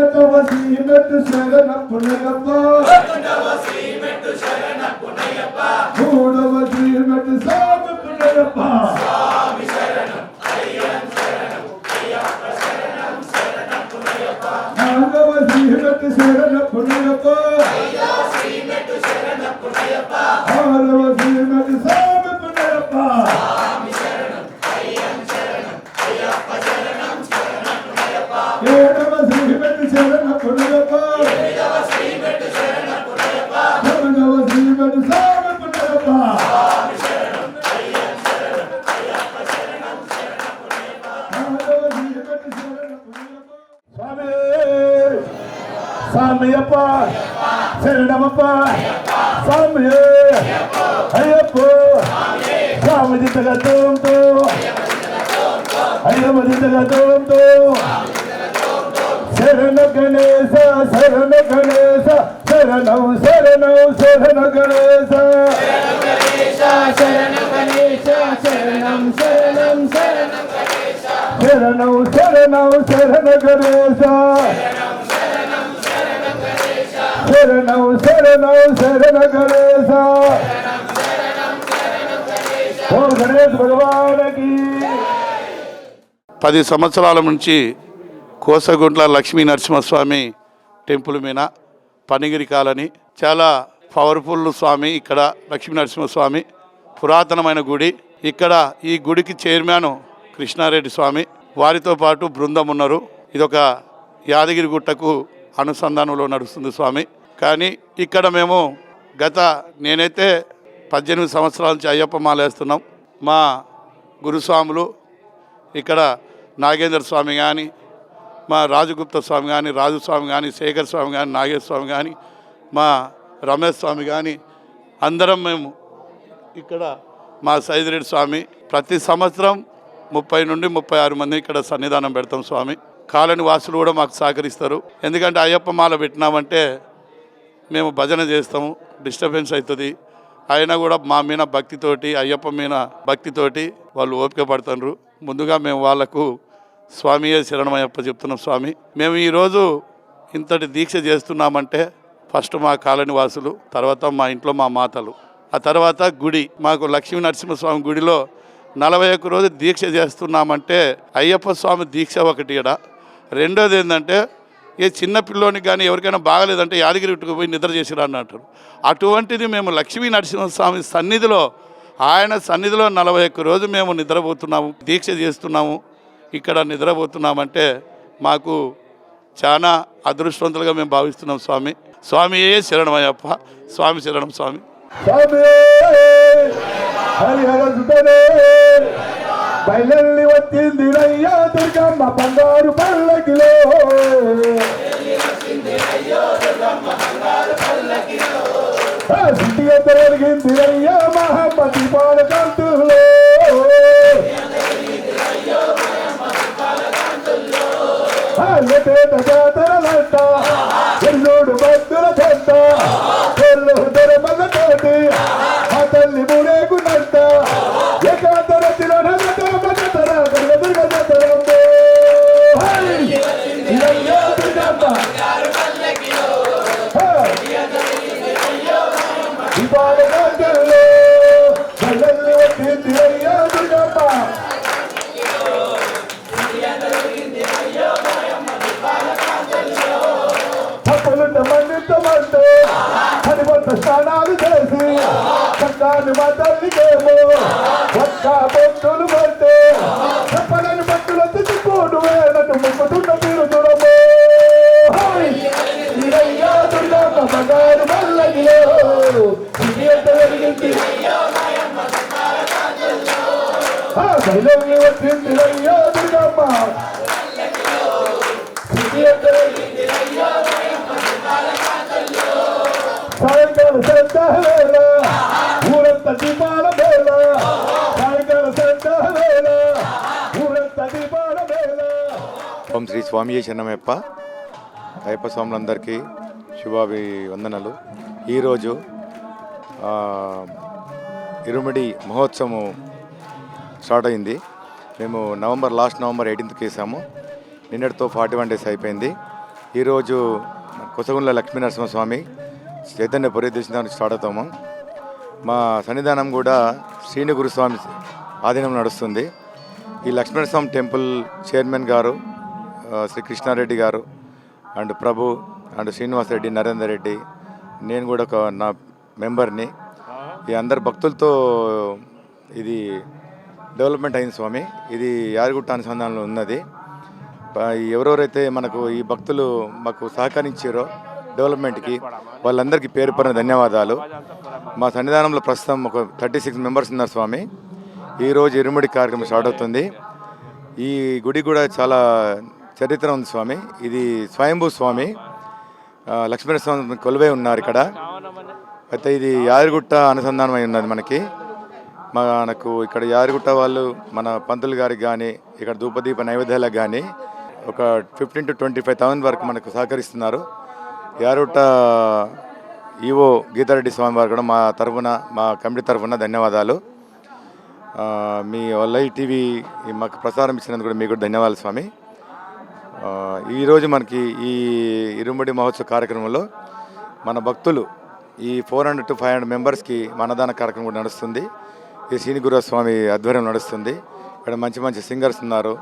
ఒకటవ సీమెట్టు శరణ పునయప్ప మూడవ సీమెట్టు స్వామి పునయప్ప నాలుగవ సీమెట్టు శరణ పునయప్ప ఆరవ సీమెట్టు స్వామి పునయప్ప ఎనిమిదవ శ్రీమెట్టు స్వామి పునయప్ప నాలుగవ శ్రీమెట్టు శరణ పునయప్ప స్వామి స్వామియప్ప శరణమప్ప స్వామి అయ్యప్ప స్వామి శరణ గణేశ శరణ గణేశ శరణం శరణం శరణ గణేశ. శరణం గణేశ శరణం శరణ గణేశ. శరణం శరణం శరణ గణేశ. ఓ గణేష్ భగవానకి పది సంవత్సరాల నుంచి కోసగుంట్ల లక్ష్మీ నరసింహస్వామి టెంపుల్ మీద పనిగిరి కాలని. చాలా పవర్ఫుల్ స్వామి ఇక్కడ లక్ష్మీ నరసింహస్వామి. పురాతనమైన గుడి. ఇక్కడ ఈ గుడికి చైర్మన్ కృష్ణారెడ్డి స్వామి. వారితో పాటు బృందం ఉన్నారు. ఇదొక యాదగిరి గుట్టకు అనుసంధానంలో నడుస్తుంది స్వామి. కానీ ఇక్కడ మేము గత నేనైతే పద్దెనిమిది సంవత్సరాల నుంచి అయ్యప్ప మాలేస్తున్నాం మా గురుస్వాములు ఇక్కడ నాగేంద్ర స్వామి కానీ మా రాజగుప్త స్వామి కానీ రాజు స్వామి కానీ శేఖర్ స్వామి కానీ నాగేశ్వర స్వామి కానీ మా రమేష్ స్వామి కానీ అందరం మేము ఇక్కడ మా సైదిరెడ్డి స్వామి ప్రతి సంవత్సరం ముప్పై నుండి ముప్పై ఆరు మంది ఇక్కడ సన్నిధానం పెడతాం స్వామి. కాలనీ వాసులు కూడా మాకు సహకరిస్తారు. ఎందుకంటే అయ్యప్ప మాల పెట్టినామంటే మేము భజన చేస్తాము డిస్టర్బెన్స్ అవుతుంది. అయినా కూడా మా మీద భక్తితోటి అయ్యప్ప మీద భక్తితోటి వాళ్ళు ఓపిక పడుతున్నారు ముందుగా మేము వాళ్ళకు స్వామియే శరణమయ్యప్ప చెప్తున్నాం స్వామి. మేము ఈరోజు ఇంతటి దీక్ష చేస్తున్నామంటే ఫస్ట్ మా కాలనీ వాసులు తర్వాత మా ఇంట్లో మా మాతలు. ఆ తర్వాత గుడి మాకు లక్ష్మీ నరసింహస్వామి గుడిలో నలభై ఒక్క రోజు దీక్ష చేస్తున్నామంటే అయ్యప్ప స్వామి దీక్ష ఒకటి ఇక్కడ రెండోది ఏంటంటే ఏ చిన్న పిల్లోనికి కానీ ఎవరికైనా బాగలేదంటే యాదగిరి గుట్టుకు పోయి నిద్ర చేసిరా అంటారు. అటువంటిది మేము లక్ష్మీ నరసింహస్వామి సన్నిధిలో ఆయన సన్నిధిలో నలభై ఒక్క రోజు మేము నిద్రపోతున్నాము దీక్ష చేస్తున్నాము. ఇక్కడ నిద్రపోతున్నామంటే మాకు చాలా అదృష్టవంతులుగా మేము భావిస్తున్నాం స్వామి. స్వామియే శరణమయ్యప్ప. స్వామి శరణం స్వామి. స్వామి! వచ్చింది రయ్యా దుర్గమ్మ బంగారు పల్లకిలో. ఆ ఎంత వెలిగింది రయ్యా మహమ్మతి పాలకంతులో ఎటేట జాతరలంట ఎల్లుడు భక్తుల చెంత ఎల్లు ధరమలతోటి తోటి ఓం శ్రీ స్వామి శరణమయ్యప్ప. అయ్యప్ప స్వాములందరికీ శుభాభి వందనలు ఈరోజు ఇరుమిడి మహోత్సవం స్టార్ట్ అయింది. మేము నవంబర్ లాస్ట్ నవంబర్ ఎయిటీన్త్కి వేసాము. నిన్నటితో ఫార్టీ వన్ డేస్ అయిపోయింది. ఈరోజు కొసగుండ్ల లక్ష్మీ నరసింహస్వామి చైతన్య పరిదర్శనానికి స్టార్ట్ అవుతాము. మా సన్నిధానం కూడా శ్రీని గురుస్వామి ఆధీనం నడుస్తుంది. ఈ లక్ష్మీనరస్వామి టెంపుల్ చైర్మన్ గారు శ్రీ కృష్ణారెడ్డి గారు అండ్ ప్రభు అండ్ శ్రీనివాస్ రెడ్డి నరేందర్ రెడ్డి. నేను కూడా ఒక నా మెంబర్ని. ఈ అందరు భక్తులతో ఇది డెవలప్మెంట్ అయింది స్వామి. ఇది యాదగిరిగుట్ట అనుసంధానంలో ఉన్నది. ఎవరెవరైతే మనకు ఈ భక్తులు మాకు సహకరించారో డెవలప్మెంట్కి వాళ్ళందరికీ పేరు పడిన ధన్యవాదాలు. మా సన్నిధానంలో ప్రస్తుతం ఒక థర్టీ సిక్స్ మెంబర్స్ ఉన్నారు స్వామి. ఈరోజు ఇరుముడి కార్యక్రమం స్టార్ట్ అవుతుంది. ఈ గుడి కూడా చాలా చరిత్ర ఉంది స్వామి. ఇది స్వయంభూ స్వామి. లక్ష్మీనరస్వామి కొలువై ఉన్నారు ఇక్కడ. అయితే ఇది యాదగిరిగుట్ట అనుసంధానం అయి ఉన్నది మనకి. మనకు ఇక్కడ యాదగిరిగుట్ట వాళ్ళు మన పంతులు గారికి కానీ ఇక్కడ ధూపదీప నైవేద్యాలకు కానీ ఒక fifteen to twenty five thousand వరకు మనకు సహకరిస్తున్నారు. యాదగిరిగుట్ట ఈవో గీతారెడ్డి స్వామి వారు కూడా మా తరఫున మా కమిటీ తరఫున ధన్యవాదాలు. మీ లైవ్ టీవీ మాకు ప్రసారం ఇచ్చినందుకు కూడా మీకు కూడా ధన్యవాదాలు స్వామి. ఈరోజు మనకి ఈ ఇరుముడి మహోత్సవ కార్యక్రమంలో మన భక్తులు ఈ four hundred to five hundred మెంబర్స్కి మనదాన కార్యక్రమం కూడా నడుస్తుంది. ఈ శ్రీనిగురు స్వామి ఆధ్వర్యం నడుస్తుంది. ఇక్కడ మంచి మంచి సింగర్స్ ఉన్నారు.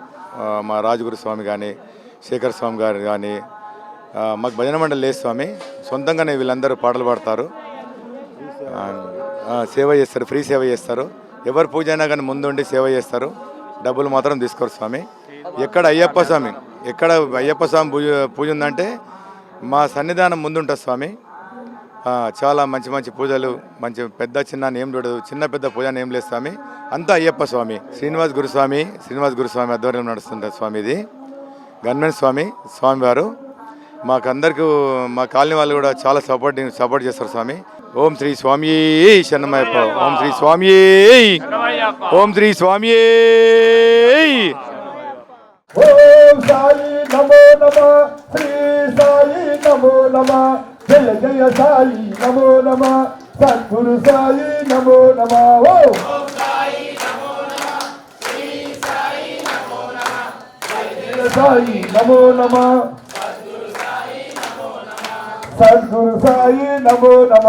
మా రాజగురుస్వామి కానీ శేఖర్ స్వామి గారు కానీ మాకు భజన మండలి లేదు స్వామి. సొంతంగానే వీళ్ళందరూ పాటలు పాడతారు. సేవ చేస్తారు ఫ్రీ సేవ చేస్తారు. ఎవరు పూజ అయినా కానీ ముందుండి సేవ చేస్తారు. డబ్బులు మాత్రం తీసుకోరు స్వామి. ఎక్కడ అయ్యప్ప స్వామి ఎక్కడ అయ్యప్ప స్వామి పూజ పూజ ఉందంటే మా సన్నిధానం ముందుంటుంది స్వామి. చాలా మంచి మంచి పూజలు మంచి పెద్ద చిన్న నేమ్ ఏం చూడదు చిన్న పెద్ద పూజ నేమ్ ఏం లేదు స్వామి. అంతా అయ్యప్ప స్వామి. శ్రీనివాస్ గురుస్వామి శ్రీనివాస్ గురుస్వామి ఆధ్వర్యం నడుస్తుంది స్వామి ఇది. గన్మెన్ స్వామి స్వామివారు. మాకందరికి మా కాలనీ వాళ్ళు కూడా చాలా సపోర్ట్ సపోర్ట్ చేస్తారు స్వామి. ఓం శ్రీ స్వామి శరణమయ్యప్ప ఓం శ్రీ స్వామి ఓం శ్రీ స్వామి. ఓం సాయి నమో నమ శ్రీ సాయి నమో నమ జయ జయ సాయి నమో నమ సద్గురు సాయి నమో నమ ఓ! సాయి నమో నమ సద్గురు సాయి నమో నమ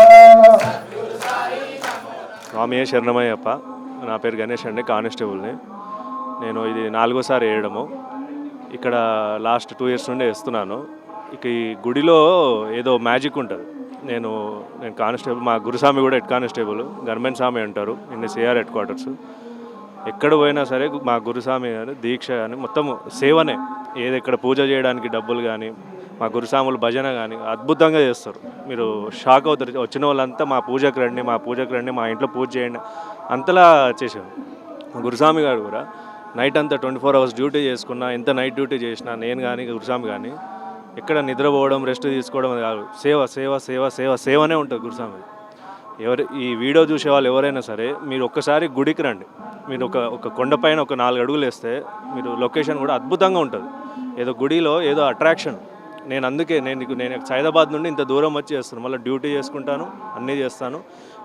స్వామి శరణమయ్యప్ప. నా పేరు గణేష్ అండి కానిస్టేబుల్ని. నేను ఇది నాలుగోసారి వేయడము. ఇక్కడ లాస్ట్ టూ ఇయర్స్ నుండి వేస్తున్నాను. ఇక ఈ గుడిలో ఏదో మ్యాజిక్ ఉంటుంది. నేను నేను కానిస్టేబుల్ మా గురుస్వామి కూడా హెడ్ కానిస్టేబుల్ గవర్నమెంట్ స్వామి అంటారు ఇన్ని సిఆర్ హెడ్ క్వార్టర్స్ ఎక్కడ పోయినా సరే మా గురుస్వామి గారు దీక్ష కానీ మొత్తం సేవనే. ఏది ఇక్కడ పూజ చేయడానికి డబ్బులు కానీ మా గురుస్వాములు భజన కానీ అద్భుతంగా చేస్తారు. మీరు షాక్ అవుతారు. వచ్చిన వాళ్ళంతా మా పూజకు రండి మా పూజకు రండి మా ఇంట్లో పూజ చేయండి. అంతలా చేశారు. మా గురుస్వామి గారు కూడా నైట్ అంతా ట్వంటీ ఫోర్ అవర్స్ డ్యూటీ చేసుకున్నా ఎంత నైట్ డ్యూటీ చేసినా నేను కానీ గురుస్వామి కానీ ఎక్కడ నిద్రపోవడం రెస్ట్ తీసుకోవడం అది కాదు. సేవ సేవ సేవ సేవ సేవనే ఉంటుంది గురుస్వామి. ఎవరు ఈ వీడియో చూసే వాళ్ళు ఎవరైనా సరే మీరు ఒక్కసారి గుడికి రండి. మీరు ఒక ఒక కొండపైన ఒక నాలుగు అడుగులు వేస్తే మీరు లొకేషన్ కూడా అద్భుతంగా ఉంటుంది. ఏదో గుడిలో ఏదో అట్రాక్షన్ నేను అందుకే నేను నేను సైదాబాద్ నుండి ఇంత దూరం వచ్చి చేస్తాను. మళ్ళీ డ్యూటీ చేసుకుంటాను అన్నీ చేస్తాను.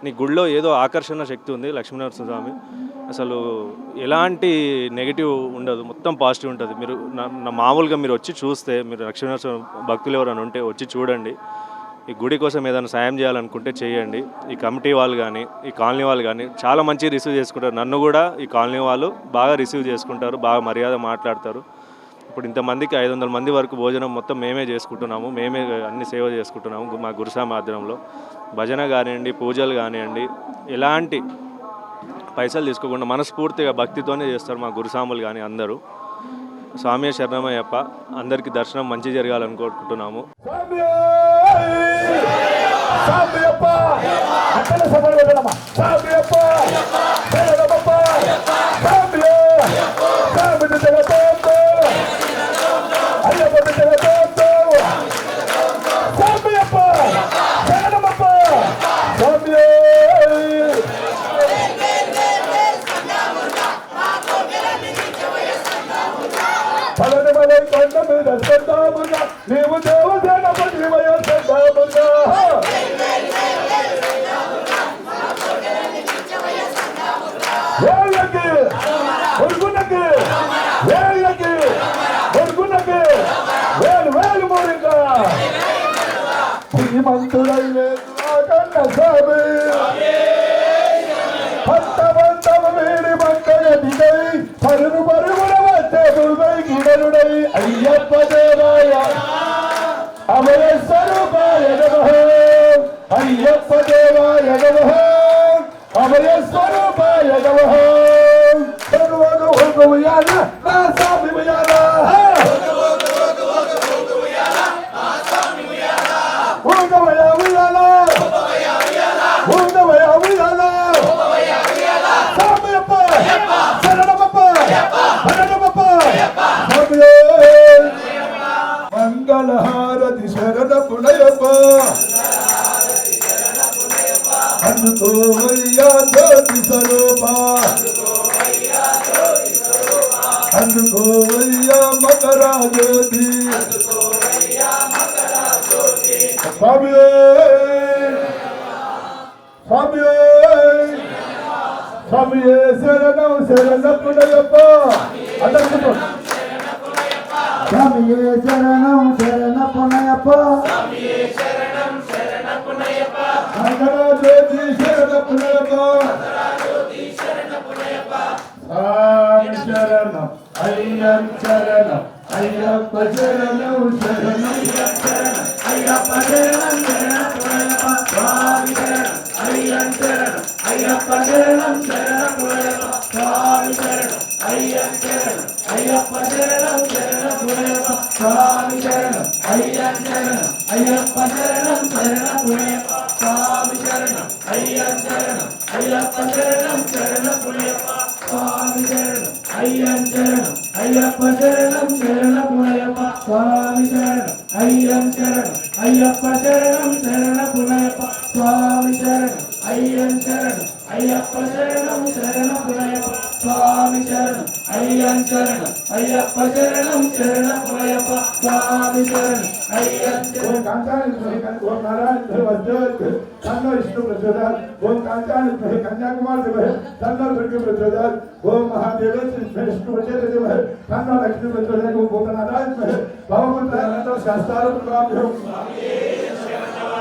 నీ గుడిలో ఏదో ఆకర్షణ శక్తి ఉంది లక్ష్మీనరసింహ స్వామి. అసలు ఎలాంటి నెగిటివ్ ఉండదు మొత్తం పాజిటివ్ ఉంటుంది. మీరు నా మామూలుగా మీరు వచ్చి చూస్తే మీరు లక్ష్మీనరసింహ భక్తులు ఎవరైనా ఉంటే వచ్చి చూడండి. ఈ గుడి కోసం ఏదైనా సాయం చేయాలనుకుంటే చేయండి. ఈ కమిటీ వాళ్ళు కానీ ఈ కాలనీ వాళ్ళు కానీ చాలా మంచి రిసీవ్ చేసుకుంటారు. నన్ను కూడా ఈ కాలనీ వాళ్ళు బాగా రిసీవ్ చేసుకుంటారు బాగా మర్యాద మాట్లాడతారు. ఇప్పుడు ఇంతమందికి ఐదు వందల మంది వరకు భోజనం మొత్తం మేమే చేసుకుంటున్నాము. మేమే అన్ని సేవ చేసుకుంటున్నాము మా గురుసా ఆధ్వర్యంలో. భజన కానివ్వండి పూజలు కానివ్వండి ఎలాంటి పైసలు తీసుకోకుండా మనస్ఫూర్తిగా భక్తితోనే చేస్తారు మా గురుసాములు కానీ అందరూ. స్వామి శరణమయ్యప్ప అందరికీ దర్శనం మంచి జరగాలని కోరుకుంటున్నాము. స్వామి స్వామి స్వామి స్వామి శరణం శరణప్పుడయ్యప్ప అందరూ స్వామి శరణం శరణప్పునయ్యప్ప శరణజ్యోతి శరణప్పునయ్యప్ప స్వామి శరణం అయ్యం శరణం ஐயப்ப சரணம் சரணம் ஐயப்ப சரணம் சரணம் புரளப்பா சுவாமி சரணம் ஐயன் சரணம் అయ్యప్ప శరణం శరణ పునయప్ప స్వామి శరణం అయ్యన్ శరణం అయ్యప్ప శరణం శరణ పునయప్ప स्वामी शरण अय्यन शरण, अय्यप्प शरणम शरणप्रयप स्वामी शरण अय्यन ओम कांचन श्री कंठ नारायण श्री वज्रत कन्नो विष्णु प्रसादात ओम कांचन श्री कन्याकुमार देव कन्नो श्री प्रसादात ओम महादेव श्री विष्णु प्रसादात देव कन्नो लक्ष्मी प्रसादात ओम भूतनाथ नारायण श्री भगवंत अंतर शास्त्र प्रणाम देव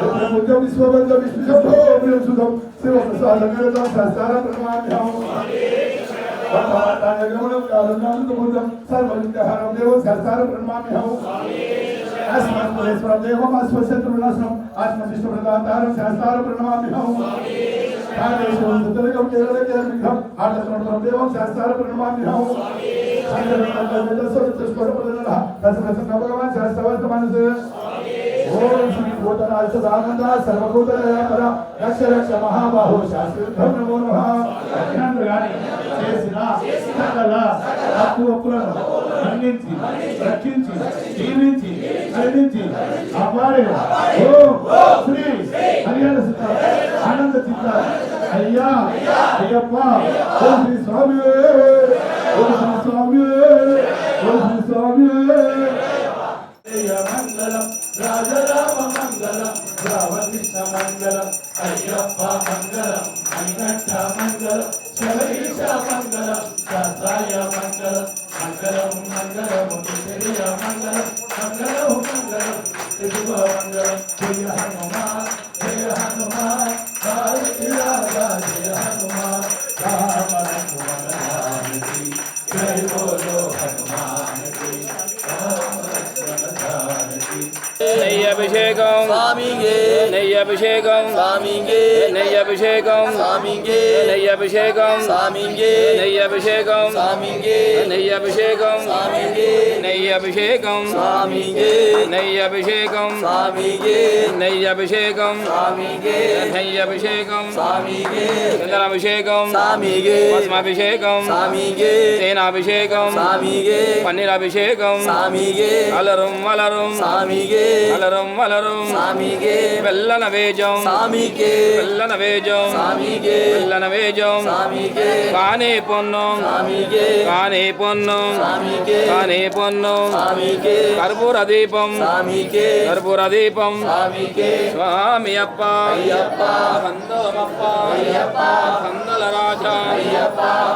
स्वामी मुझे विश्वबंध विश्व सिर्फ़ सारा नमो कालनाम तुमुदम सर्वनित्यहरम देव सर्सार प्रणमामि हम अस्मत्पुरेश्वरम देवम अस्मशत्रुनाशनम आत्मशिष्टप्रदातारम सर्सार प्रणमामि हम తాదేశవంతులకం కేరళ కేరళం ఆటల దేవం శాస్త్రాల ప్రణమామి హౌ భగవాన్ శాస్త్రవర్త మనసు ఓం శ్రీ भूतनाथ सदानंदा सर्वभूतलय पद रक्ष रक्ष महाबाहो शास्त्रीभ्यो नमो। नमः చేసిన సకల తప్పులను ఖండించి రక్షించి జీవించి ఛేదించి అమ్మారే ఓం శ్రీ హరిహర సిద్ధ ఆనంద అయ్యా అయ్యప్ప ఓం శ్రీ స్వామి ఓం శ్రీ స్వామి అయ్యప్ప మంగళం అయ్యట్ట మంగళం శబరీష మంగళం. गे நெய் அபிஷேகம் சாமிங்கே நெய் அபிஷேகம் சாமிங்கே நெய் அபிஷேகம் சாமிங்கே நெய் அபிஷேகம் சாமிங்கே நெய் அபிஷேகம் சாமிங்கே நெய் அபிஷேகம் சாமிங்கே நெய் அபிஷேகம் சாமிங்கே சந்திராபிஷேகம் சாமிங்கே பத்மாபிஷேகம் சாமிங்கே சேனாபிஷேகம் சாமிங்கே பன்னீராபிஷேகம் சாமிங்கே அலரும் மலரும் வெள்ளன வேஜம் வெள்ளன வேஜம் வெள்ளன வேஜம் বীজম কানে পণ্যম কানে পণ্যম কানে পণ্যম কর্পূরদীপম কর্পূরদীপম স্বামী அப்பா. கந்தலமப்பா கந்தல ராஜா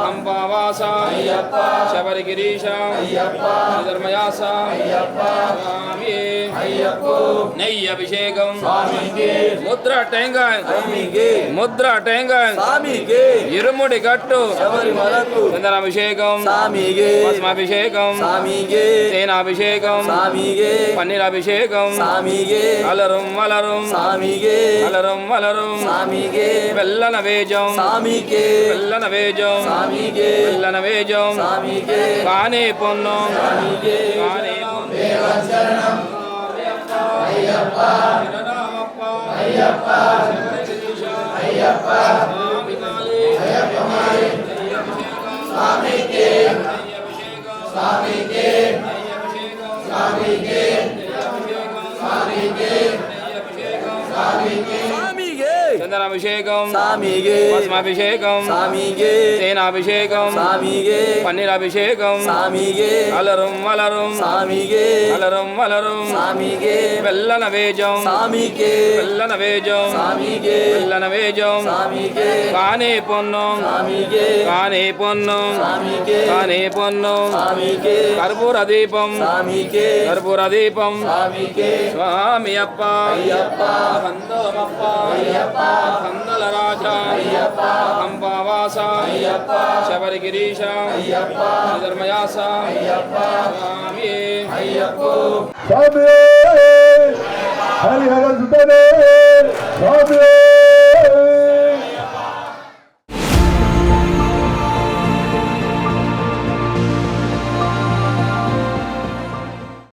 கம்பாவாசா சபரிகிரீஷா. தர்மயாசா சுவாமியே. நெய் அபிஷேகம் முத்ரா டேங்கன் முத்ரா டேங்கன் స్వామి అయ్యప్ప నెయ్యి అభిషేకం ముద్ర టెంగాయ్ ముద్ర టెంగాయ్ ఇరుముడి గట్టు చందనాభిషేకం భస్మాభిషేకం తేనాభిషేకం పన్నీరాభిషేకం అలరం అలరం అలరం అలరం వెల్లన వేజం వెల్లన వేజం వెల్లన వేజం కానే పొన్నం కానే ಸ್ವಾಮಿಗೆ ಸ್ವಾಮಿಗೆ ಸ್ವಾಮಿಗೆ ಸ್ವಾಮಿಗೆ ಸ್ವಾಮಿಗೆ चंदनाभिषेकम स्वामीगे भस्माभिषेकम स्वामीगे तेनाभिषेकम स्वामीगे पन्नीराभिषेकम स्वामीगे अलरुम वलरुम स्वामीगे अलरुम वलरुम स्वामीगे वेजम वेजम वेजम काने काने काने पुन्नम स्वामीगे कर्पूर दीपम कर्पूर दीपम स्वामी अप्पा अय्यप्पा अय्यप्पा కందల రాజా కంపావాస శబరిగిరీశ ధర్మయాస స్వామి స్వామి హరిహర సుతనే స్వామి